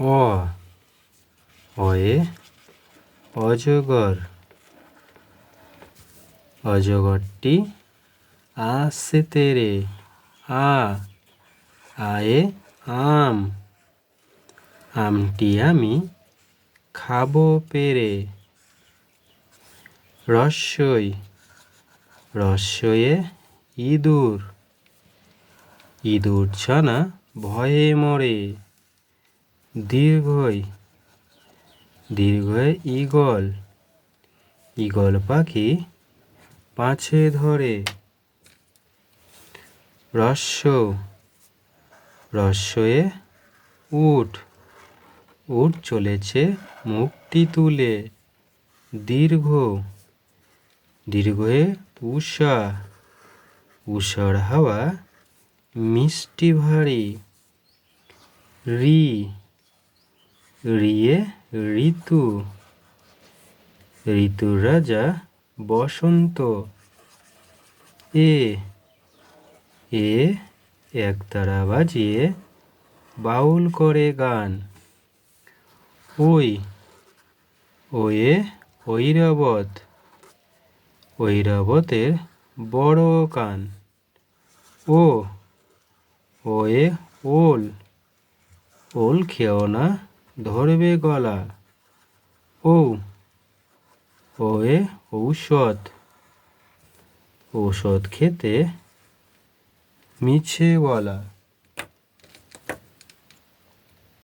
অ অয়ে অজগর। অজগরটি আসছে তেরে। আ, আয়ে আম। আমটি আমি খাব পেরে। রস্যই রস্যয়ে ইঁদুর। ইঁদুর ছানা ভয়ে মরে। দীর্ঘই দীর্ঘয়ে ঈগল। ঈগল পাখি পাছে ধরে। রস্য রস্যয়ে উট উঠ চলেছে মুক্তি তুলে। দীর্ঘ দীর্ঘয়ে উষা উষার হাওয়া মিষ্টি ভারী। রি রিয়ে ঋতু। ঋতু রাজা বসন্ত। এ এ একতারা বাজিয়ে বাউল করে গান। ওই, ওয়ে ঐরাবত। ঐরাবতের বড় কান। ও, ওয়ে ওল। ওল খেও না ধরবে গলা। ও ওয়ে ঔষধ। ঔষধ খেতে মিছে বলা